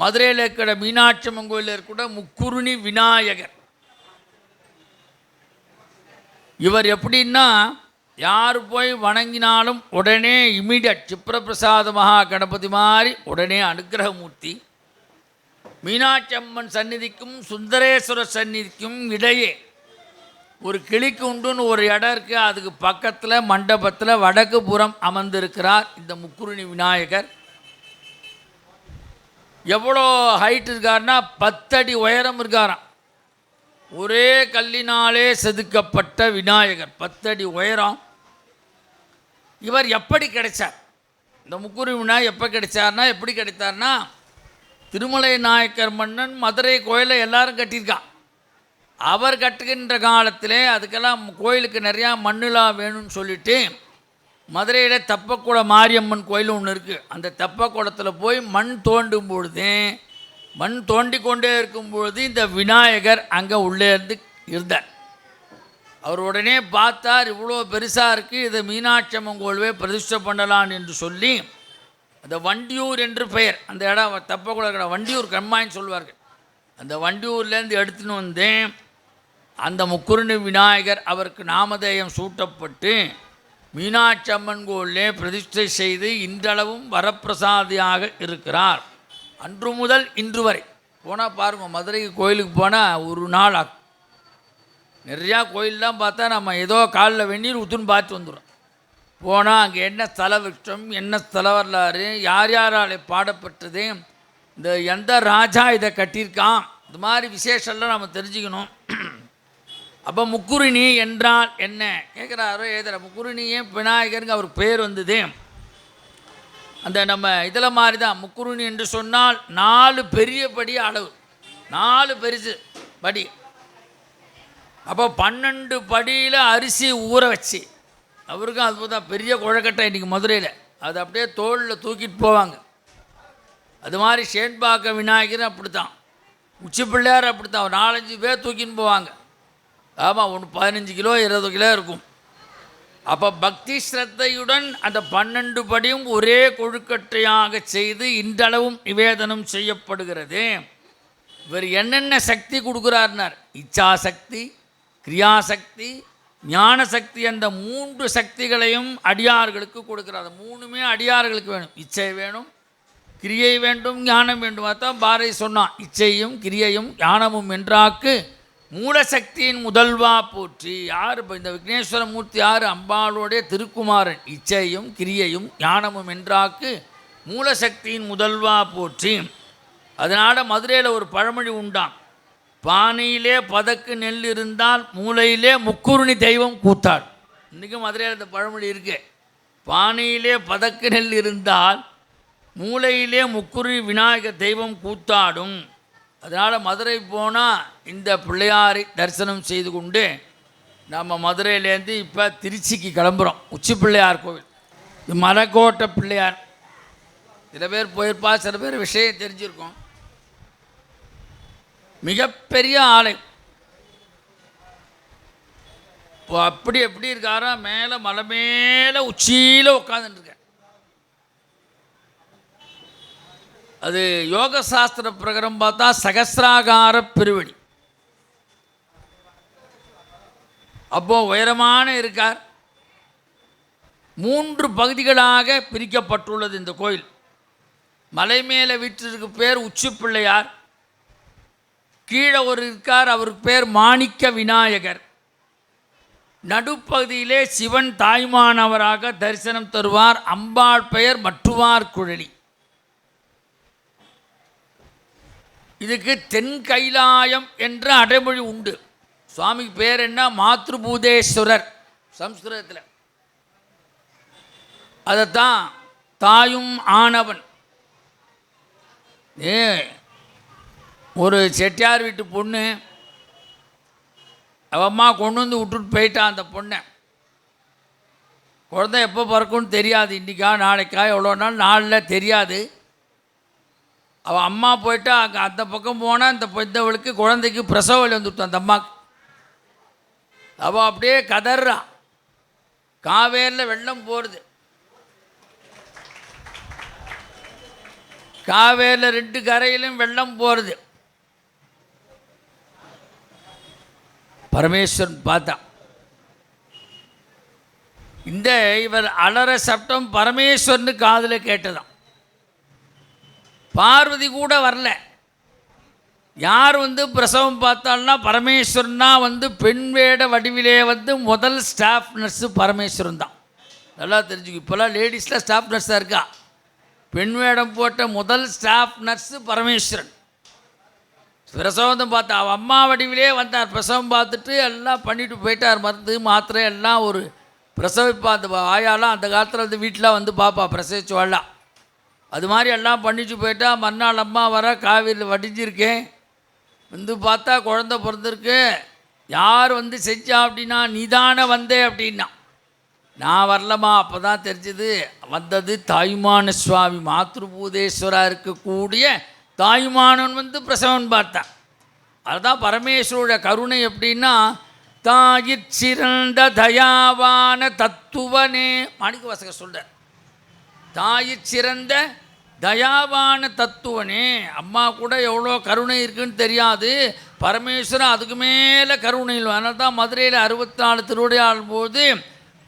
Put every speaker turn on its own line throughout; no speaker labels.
மதுரையில் இருக்கிற மீனாட்சி அம்மன் கோயிலில் இருக்கிற முக்குருணி விநாயகர். இவர் எப்படின்னா யார் போய் வணங்கினாலும் உடனே இமீடியட் சிப்ரபிரசாத மகா கணபதி மாதிரி உடனே அனுக்கிரகமூர்த்தி மீனாட்சி அம்மன் சந்நிதிக்கும் சுந்தரேஸ்வரர் சந்நிதிக்கும் இடையே ஒரு கிளிக்கு உண்டுன்னு ஒரு இடம் இருக்குது அதுக்கு பக்கத்தில் மண்டபத்தில் வடக்கு புறம் அமர்ந்திருக்கிறார் இந்த முக்குருணி விநாயகர். எவ்வளோ ஹைட் இருக்காருன்னா பத்தடி உயரம் இருக்காராம். ஒரே கல்லினாலே செதுக்கப்பட்ட விநாயகர். பத்தடி உயரம். இவர் எப்படி கிடைச்சார்? இந்த முக்குரு விநாயகர் எப்போ கிடைச்சார்னா எப்படி கிடைத்தார்னா திருமலை நாயக்கர் மன்னன் மதுரை கோயிலை எல்லாரும் கட்டியிருக்கான். அவர் கட்டுகின்ற காலத்திலே அதுக்கெல்லாம் கோயிலுக்கு நிறையா மண்ணுலாம் வேணும்னு சொல்லிட்டு மதுரையில் தெப்பக்குள மாரியம்மன் கோயில் ஒன்று இருக்குது அந்த தெப்பக்குளத்தில் போய் மண் தோண்டும் பொழுது மண் தோண்டி கொண்டே இருக்கும் பொழுது இந்த விநாயகர் அங்கே உள்ளே இருந்து இருந்தார். அவர் உடனே பார்த்தார் இவ்வளோ பெருசாக இருக்குது இதை மீனாட்சி அம்மன் கோயில்வே பிரதிஷ்டை பண்ணலாம் என்று சொல்லி அந்த வண்டியூர் என்று பெயர் அந்த இடம் தப்பக்குள்ள இருக்கிற வண்டியூர் கம்மாயின்னு சொல்லுவார்கள். அந்த வண்டியூர்லேருந்து எடுத்துன்னு வந்தேன் அந்த முக்குருணி விநாயகர் அவருக்கு நாமதேயம் சூட்டப்பட்டு மீனாட்சி அம்மன் கோயிலே பிரதிஷ்டை செய்து இன்றளவும் வரப்பிரசாதியாக இருக்கிறார். அன்று முதல் இன்று வரை. போனால் பாருங்கள் மதுரைக்கு கோயிலுக்கு போனால் ஒரு நாள் ஆகும். நிறையா கோயிலெலாம் பார்த்தா நம்ம ஏதோ காலில் வெந்நீர் ஊற்றுன்னு பார்த்து வந்துடும் போனால் அங்கே என்ன ஸ்தல விருட்சம் என்ன ஸ்தல வரலாறு யார் யாரால் பாடப்பட்டது இந்த எந்த ராஜா இதை கட்டியிருக்கான் இது மாதிரி விசேஷம்லாம் நம்ம தெரிஞ்சுக்கணும். அப்போ முக்குருணி என்றால் என்ன? கேட்குறாரோ எழுதுகிற முக்குருணியே விநாயகருங்க அவருக்கு பேர் வந்தது. அந்த நம்ம இதில் மாதிரி தான் முக்குருணி என்று சொன்னால் நாலு பெரிய படி அளவு. நாலு பெருசு படி. அப்போ பன்னெண்டு படியில் அரிசி ஊற வச்சு. அவருக்கும் அதுதான் பெரிய குழக்கட்டை இன்றைக்கி மதுரையில். அது அப்படியே தோளில் தூக்கிட்டு போவாங்க. அது மாதிரி சேன்பாக்க விநாயகர் அப்படி தான் உச்சி பிள்ளையார் அப்படி தான் ஒரு நாலஞ்சு பேர் தூக்கின்னு போவாங்க. ஆமாம் ஒன்று பதினஞ்சு கிலோ இருபது கிலோ இருக்கும். அப்போ பக்தி ஸ்ரத்தையுடன் அந்த பன்னெண்டு படியும் ஒரே கொழுக்கட்டையாக செய்து இன்றளவும் நிவேதனம் செய்யப்படுகிறது. இவர் என்னென்ன சக்தி கொடுக்குறாருனார்? இச்சாசக்தி கிரியாசக்தி ஞான சக்தி அந்த மூன்று சக்திகளையும் அடியார்களுக்கு கொடுக்குறார். மூணுமே அடியார்களுக்கு வேணும். இச்சை வேணும் கிரியை வேண்டும் ஞானம் வேண்டும். அதான் பாரதி சொன்னான். இச்சையும் கிரியையும் ஞானமும் என்றாக்கு. மூலசக்தியின் முதல்வா போற்றி யார் இப்போ இந்த விக்னேஸ்வர மூர்த்தி யார்? அம்பாளுடைய திருக்குமாரன். இச்சையும் கிரியையும் ஞானமும் என்றாக்கு மூலசக்தியின் முதல்வா போற்றி. அதனால் மதுரையில் ஒரு பழமொழி உண்டாம். பானையிலே பதக்கு நெல் இருந்தால் மூலையிலே முக்குருணி தெய்வம் கூத்தாள். இன்றைக்கும் மதுரையில் இந்த பழமொழி இருக்கு. பானையிலே பதக்கு நெல் இருந்தால் மூலையிலே முக்குருணி விநாயகர் தெய்வம் கூத்தாடும். அதனால் மதுரை போனால் இந்த பிள்ளையாரை தரிசனம் செய்து கொண்டு நம்ம மதுரையிலேருந்து இப்போ திருச்சிக்கு கிளம்புறோம். உச்சி பிள்ளையார் கோவில். இது மலைக்கோட்டை பிள்ளையார். சில பேர் போயிருப்பா சில பேர் விஷயம் தெரிஞ்சிருக்கோம். மிகப்பெரிய ஆலை இப்போ அப்படி எப்படி இருக்காரா? மேலே மலை மேலே உச்சியில் உட்காந்துட்டுருக்கேன் அது யோக சாஸ்திர பிரகாரம் பார்த்தா சகசிராகார பெருவெளி அப்போ உயரமான இருக்கார். மூன்று பகுதிகளாக பிரிக்கப்பட்டுள்ளது இந்த கோயில். மலை மேலே வீட்டிற்கு பேர் உச்சி பிள்ளையார் கீழே ஒரு இருக்கார் அவருக்கு பேர் மாணிக்க விநாயகர். நடுப்பகுதியிலே சிவன் தாய்மானவராக தரிசனம் தருவார் அம்பாள் பெயர் மட்டுவார் குழலி. இதுக்கு தென் கைலாயம் என்ற அடைமொழி உண்டு. சுவாமிக்கு பேர் என்ன? மாத்ருபூதேஸ்வரர். சம்ஸ்கிருதத்தில். அதைத்தான் தாயும் ஆனவன். ஏ ஒரு செட்டியார் வீட்டு பொண்ணு அவம்மா கொண்டு வந்து விட்டுட்டு போயிட்டான் அந்த பொண்ணை. குழந்தை எப்போ பிறக்கும்னு தெரியாது. இன்றைக்கா நாளைக்கா எவ்வளோ நாள் நாளில் தெரியாது. அவள் அம்மா போயிட்டா அங்கே அந்த பக்கம் போனால் இந்த பெத்தவளுக்கு குழந்தைக்கு பிரசவ வலி வந்துவிட்டு அந்த அம்மாவுக்கு அவள் அப்படியே கதறான் காவேரியில் வெள்ளம் போகிறது காவேரியில் ரெண்டு கரையிலும் வெள்ளம் போகிறது பரமேஸ்வரன் பார்த்தான் இந்த இவர் அலற சப்தம் பரமேஸ்வரனு காதில் கேட்டதான் பார்வதி கூட வரல. யார் வந்து பிரசவம் பார்த்தால்னா பரமேஸ்வரன்னா வந்து பெண் வேட வடிவிலே வந்து முதல் ஸ்டாஃப் நர்ஸு பரமேஸ்வரன் தான். நல்லா தெரிஞ்சுக்கும் இப்போல்லாம் லேடிஸில் ஸ்டாஃப் நர்ஸாக இருக்கா? பெண் வேடம் போட்ட முதல் ஸ்டாஃப் நர்ஸு பரமேஸ்வரன். பிரசவம் பார்த்தா அவள் அம்மா வடிவிலே வந்தார். பிரசவம் பார்த்துட்டு எல்லாம் பண்ணிட்டு போயிட்டார். மருந்து மாத்திரை எல்லாம் ஒரு பிரசவிப்பா அந்த ஆயாலாம் அந்த காலத்தில் வந்து வீட்டில் வந்து பார்ப்பா பிரசவிச்சு வாழலாம் அது மாதிரி எல்லாம் பண்ணிச்சு போயிட்டா மறுநாள் அம்மா வர காவிரியில் வடிஞ்சிருக்கேன். வந்து பார்த்தா குழந்த பிறந்திருக்கு. யார் வந்து செஞ்சா அப்படின்னா நீதானே வந்தே அப்படின்னா. நான் வரலம்மா அப்போ தான் தெரிஞ்சது. வந்தது தாயுமான சுவாமி. மாத்ருபூதேஸ்வராக இருக்கக்கூடிய தாயுமானவன் வந்து பிரசவன் பார்த்தான் அதுதான் பரமேஸ்வரோட கருணை எப்படின்னா தாயிற் சிறந்த தயாவான தத்துவனே மாணிக்க வாசகர் சொல்கிறார் தாயிற் சிறந்த தயாவான தத்துவனே. அம்மா கூட எவ்வளோ கருணை இருக்குன்னு தெரியாது. பரமேஸ்வரன் அதுக்கு மேலே கருணை இல்லை. அதனால தான் மதுரையில் அறுபத்தி நாலு திருவிடையாடும் போது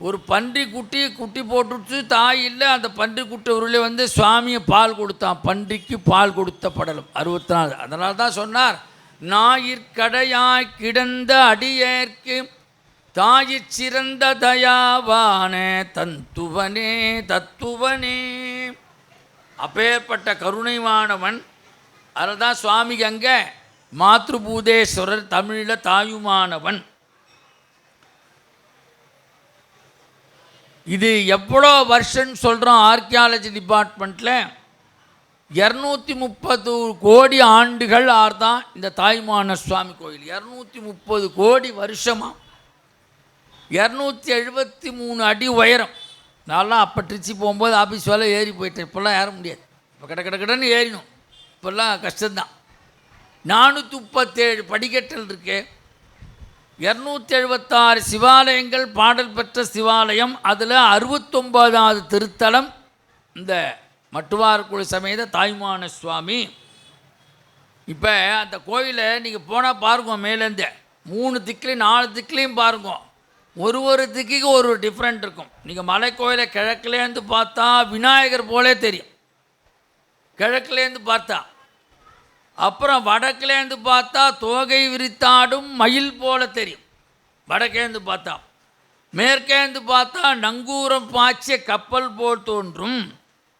ஒரு பன்றி குட்டி குட்டி போட்டுச்சு தாய் இல்லை. அந்த பன்றி குட்டி உருளை வந்து சுவாமியை பால் கொடுத்தான். பன்றிக்கு பால் கொடுத்த படலம். அறுபத்தி நாலு அதனால தான் சொன்னார் ஞாயிற்கடையாய் கிடந்த அடியேற்கு தாயி சிறந்த தயாவான தந்துவனே தத்துவனே. அப்பேற்பட்ட கருணைவானவன் அதுதான் சுவாமி சுவாமிக்கு அங்கே மாத்ருபூதேஸ்வரர் தமிழில் தாயுமானவன். இது எவ்வளோ வருஷம்னு சொல்கிறோம் ஆர்கியாலஜி டிபார்ட்மெண்ட்டில் இரநூத்தி முப்பது கோடி ஆண்டுகள் ஆர்தான் இந்த தாய்மான சுவாமி கோயில். இரநூத்தி முப்பது கோடி வருஷமாக இரநூத்தி எழுபத்தி மூணு அடி உயரம். நான்லாம் அப்போ திருச்சி போகும்போது ஆஃபீஸ் வேலை ஏறி போயிட்டேன். இப்போல்லாம் ஏற முடியாது. இப்போ கட கட கடன்னு ஏறினோம். இப்போல்லாம் கஷ்டம்தான். நானூற்றி முப்பத்தேழு படிக்கட்டல் இருக்கு. இரநூத்தி எழுபத்தாறு சிவாலயங்கள் பாடல் பெற்ற சிவாலயம் அதில் அறுபத்தொம்போதாவது திருத்தலம் இந்த மட்டுவார்குழு சமேத தாய்மான சுவாமி. இப்போ அந்த கோயிலை நீங்கள் போனால் பாருங்க மேலேருந்து மூணு திக்கிலையும் நாலு திக்கிலையும் பாருங்க. ஒரு ஒரு திக்கு ஒரு ஒரு டிஃப்ரெண்ட் இருக்கும். நீங்கள் மலைக்கோயிலை கிழக்குலேருந்து பார்த்தா விநாயகர் போலே தெரியும். கிழக்குலேருந்து பார்த்தா. அப்புறம் வடக்குலேருந்து பார்த்தா தோகை விரித்தாடும் மயில் போல தெரியும். வடக்கேந்து பார்த்தா. மேற்கேந்து பார்த்தா நங்கூரம் பாய்ச்சிய கப்பல் போல் தோன்றும்.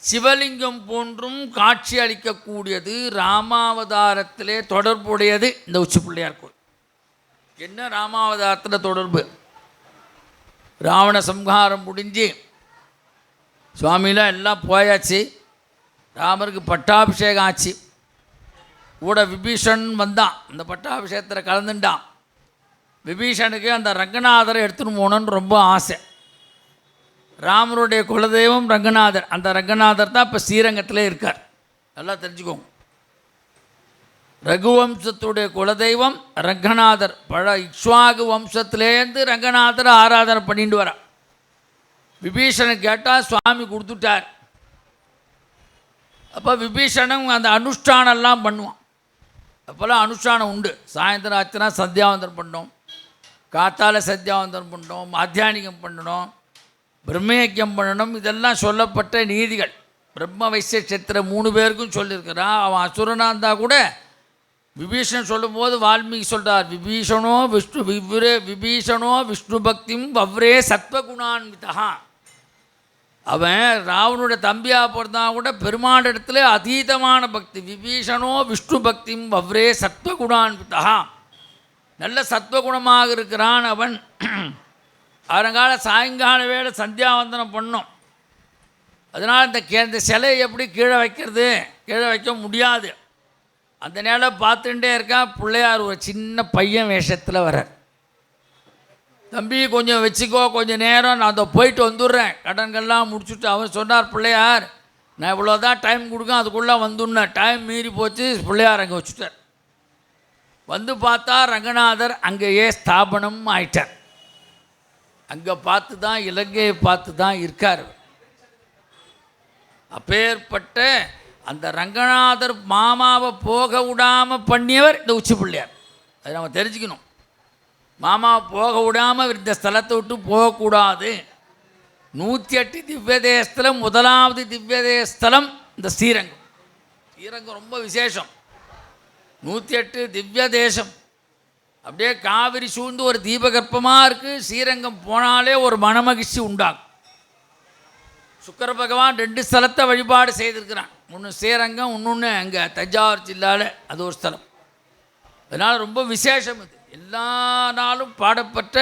சிவலிங்கம் போன்றும் காட்சி அளிக்கக்கூடியது. ராமாவதாரத்திலே தொடர்புடையது இந்த உச்சி பிள்ளையார் கோயில். என்ன ராமாவதாரத்தில் தொடர்பு? ராவண சம்ஹாரம் முடிஞ்சு சுவாமிலாம் எல்லாம் போயாச்சு. ராமருக்கு பட்டாபிஷேகம் ஆச்சு. கூட விபீஷன் வந்தான். அந்த பட்டாபிஷேகத்தில் கலந்துட்டான். விபீஷனுக்கு அந்த ரங்கநாதரை எடுத்துன்னு போகணுன்னு ரொம்ப ஆசை. ராமருடைய குலதெய்வம் ரங்கநாதர். அந்த ரங்கநாதர் தான் இப்போ ஸ்ரீரங்கத்தில் இருக்கார். நல்லா தெரிஞ்சுக்கோங்க. ரகுவம்சத்துடைய குலதெய்வம் ரங்கநாதர். பழ இக்ஷ்வாகு வம்சத்திலேருந்து ரங்கநாதரை ஆராதனை பண்ணிட்டு வரா. விபீஷணன் கேட்டால் சுவாமி கொடுத்துட்டார். அப்போ விபீஷணன் அந்த அனுஷ்டானம்லாம் பண்ணுவான். அப்போல்லாம் அனுஷ்டானம் உண்டு. சாயந்தரம் ஆச்சுன்னா சந்தியாவந்தனம் பண்ணோம். காத்தால சத்தியாவந்தனம் பண்ணோம். மாத்தியானிகம் பண்ணணும். பிரம்மயக்கியம் பண்ணணும். இதெல்லாம் சொல்லப்பட்ட நீதிகள். பிரம்ம வைசிய சத்திர மூணு பேருக்கும் சொல்லியிருக்கிறான். அவன் அசுரனாக இருந்தால் கூட விபீஷன் சொல்லும்போது வால்மீகி சொல்கிறார் விபீஷணோ விஷ்ணு விவ்ரே விபீஷணோ விஷ்ணு பக்திம் வவ்ரே சத்வகுணான்விதா அவன் ராவனுடைய தம்பியாக பிறந்தான் கூட பெருமாள் இடத்துல அதீதமான பக்தி விபீஷணோ விஷ்ணு பக்திம் வவ்ரே சத்வகுணான்விதா நல்ல சத்வகுணமாக இருக்கிறான் அவன். அதனால சாயங்கால வேளை சந்தியாவந்தனம் பண்ணும். அதனால் இந்த கே இந்த சிலையை எப்படி கீழே வைக்கிறது? கீழே வைக்க முடியாது. அந்த நேரம் பார்த்துட்டே இருக்கான். பிள்ளையார் ஒரு சின்ன பையன் வேஷத்தில் வர்றார். தம்பி கொஞ்சம் வச்சுக்கோ கொஞ்சம் நேரம் நான் அதை போயிட்டு வந்துடுறேன். கடன்கள்லாம் முடிச்சுட்டு அவன் சொன்னார் பிள்ளையார் நான் இவ்வளோ தான் டைம் கொடுக்க அதுக்குள்ளே வந்துடுனேன். டைம் மீறி போச்சு பிள்ளையார் அங்கே வச்சுட்டார். வந்து பார்த்தா ரங்கநாதர் அங்கேயே ஸ்தாபனம் ஆயிட்டார். அங்கே பார்த்து தான் இலங்கையை பார்த்து தான் இருக்கார் அப்பேற்பட்ட அந்த ரங்கநாதர் மாமாவை போக விடாமல் பண்ணியவர் இந்த உச்சி பிள்ளையார். அதை நம்ம தெரிஞ்சுக்கணும். மாமாவை போக விடாமல் இந்த ஸ்தலத்தை விட்டு போகக்கூடாது. நூற்றி எட்டு திவ்ய முதலாவது திவ்ய தேசலம் இந்த ஸ்ரீரங்கம். ஸ்ரீரங்கம் ரொம்ப விசேஷம். நூற்றி எட்டு திவ்ய தேசம் அப்படியே காவிரி சூழ்ந்து ஒரு தீபகற்பமாக இருக்குது ஸ்ரீரங்கம் போனாலே ஒரு மனமகிழ்ச்சி உண்டாகும். சுக்கர பகவான் ரெண்டு ஸ்தலத்தை வழிபாடு செய்திருக்கிறான். ஒன்று ஸ்ரீரங்கம் இன்னொன்று அங்கே தஞ்சாவூர் ஜில்லாவில் அது ஒரு ஸ்தலம். அதனால் ரொம்ப விசேஷம் இது எல்லா நாளும் பாடப்பட்ட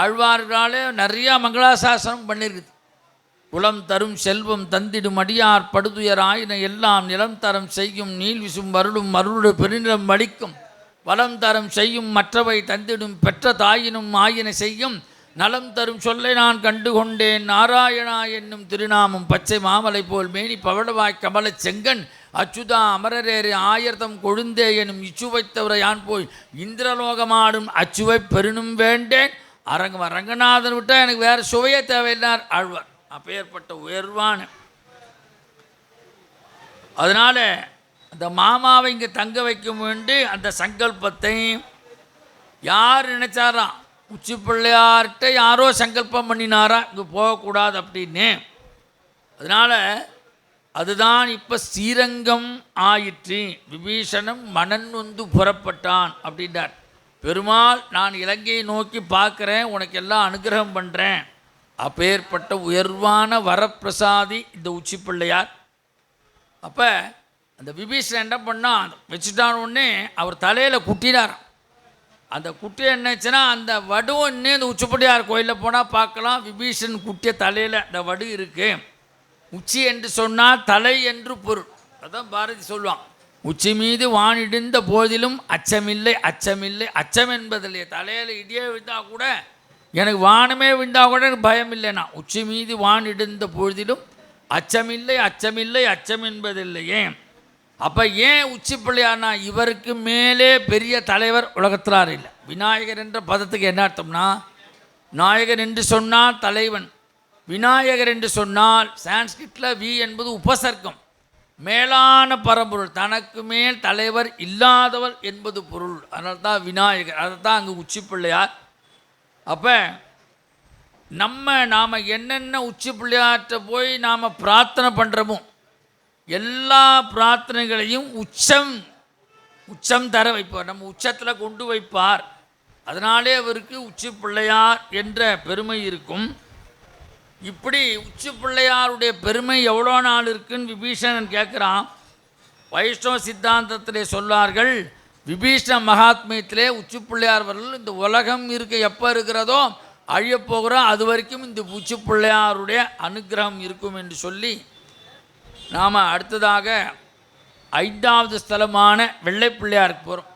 ஆழ்வார்களாலே நிறையா மங்களாசாசனம் பண்ணியிருக்குது குலம் தரும் செல்வம் தந்திடும் அடியார் படுதுயர் ஆயின எல்லாம் நிலம் தரம் செய்யும் நீல் விசும் வருடும் மருளுடு பெருநிலம் வலிக்கும் வளம் தரம் செய்யும் மற்றவை தந்திடும் பெற்ற தாயினும் ஆயின செய்யும் நலம் தரும் சொல்லை நான் கண்டு கொண்டேன் நாராயணா என்னும் திருநாமம் பச்சை மாமலை போல் மேனி பவளவாய் கமல செங்கன் அச்சுதா அமரரேறு ஆயிரத்தம் கொழுந்தே எனும் இச்சுவைத்தவரை யான் போய் இந்திரலோகமாடும் அச்சுவை பெருணும் வேண்டேன். அரங்க ரங்கநாதன் விட்டால் எனக்கு வேறு சுவையே தேவையில்லார் ஆழ்வார். அப்பேற்பட்ட உயர்வான. அதனால் அந்த மாமாவை இங்கே தங்க வைக்கும் வேண்டு அந்த சங்கல்பத்தை யார் நினைச்சாராம் உச்சி பிள்ளையார்கிட்ட யாரோ சங்கல்பம் பண்ணினாரா? இங்கே போகக்கூடாது அப்படின்னு. அதனால் அதுதான் இப்போ ஸ்ரீரங்கம் ஆயிற்று. விபீஷணம் மனன் வந்து புறப்பட்டான் அப்படின்றார். பெருமாள் நான் இலங்கையை நோக்கி பார்க்குறேன் உனக்கு எல்லாம் அனுகிரகம் பண்ணுறேன் அப்பேற்பட்ட உயர்வான வரப்பிரசாதி இந்த உச்சி பிள்ளையார் அப்போ அந்த விபீஷணன் என்ன பண்ணான்? வச்சுட்டான உடனே அவர் தலையில் குட்டினாராம். அந்த குட்டி என்னச்சுன்னா அந்த வடுவும் இன்னும் இந்த உச்சிப்படியார் கோயிலில் போனால் பார்க்கலாம். விபீஷன் குட்டிய தலையில் அந்த வடு இருக்கு. உச்சி என்று சொன்னால் தலை என்று பொருள். அதான் பாரதி சொல்லுவான். உச்சி மீது வானிடிந்த போதிலும் அச்சமில்லை அச்சமில்லை. அச்சம் என்பதில்லையே தலையில் இடியே விழுந்தால் கூட எனக்கு வானமே விழுந்தால் கூட எனக்கு பயம் இல்லைனா உச்சி மீது வானிடிந்த பொழுதிலும் அச்சமில்லை அச்சமில்லை அச்சம் என்பதில்லையே. அப்போ ஏன் உச்சி பிள்ளையார்னா இவருக்கு மேலே பெரிய தலைவர் உலகத்திலார் இல்லை. விநாயகர் என்ற பதத்துக்கு என்ன அர்த்தம்னா? நாயகன் என்று சொன்னால் தலைவன். விநாயகர் என்று சொன்னால் சான்ஸ்கிரிட்டில் வி என்பது உபசர்க்கம். மேலான பரம்பொருள். தனக்கு மேல் தலைவர் இல்லாதவர் என்பது பொருள். அதனால் தான் விநாயகர். அதை தான் அங்கே உச்சி பிள்ளையார் அப்போ நம்ம நாம் என்னென்ன உச்சி பிள்ளையார்கிட்ட போய் நாம் பிரார்த்தனை பண்ணுறோமோ எல்லா பிரார்த்தனைகளையும் உச்சம் உச்சம் தர வைப்பார். நம்ம உச்சத்தில் கொண்டு வைப்பார். அதனாலே அவருக்கு உச்சி பிள்ளையார் என்ற பெருமை இருக்கும். இப்படி உச்சி பிள்ளையாருடைய பெருமை எவ்வளோ நாள் இருக்குன்னு விபீஷணன் கேட்குறான். வைஷ்ணவ சித்தாந்தத்திலே சொல்லார்கள் விபீஷண மகாத்மியத்திலே உச்சி பிள்ளையார் வரல இந்த உலகம் இருக்க எப்போ இருக்கிறதோ அழியப்போகிறோம் அது வரைக்கும் இந்த உச்சி பிள்ளையாருடைய அனுக்கிரகம் இருக்கும் என்று சொல்லி நாம் அடுத்ததாக ஐந்தாவது ஸ்தலமான வெள்ளைப்பிள்ளையாருக்கு போகிறோம்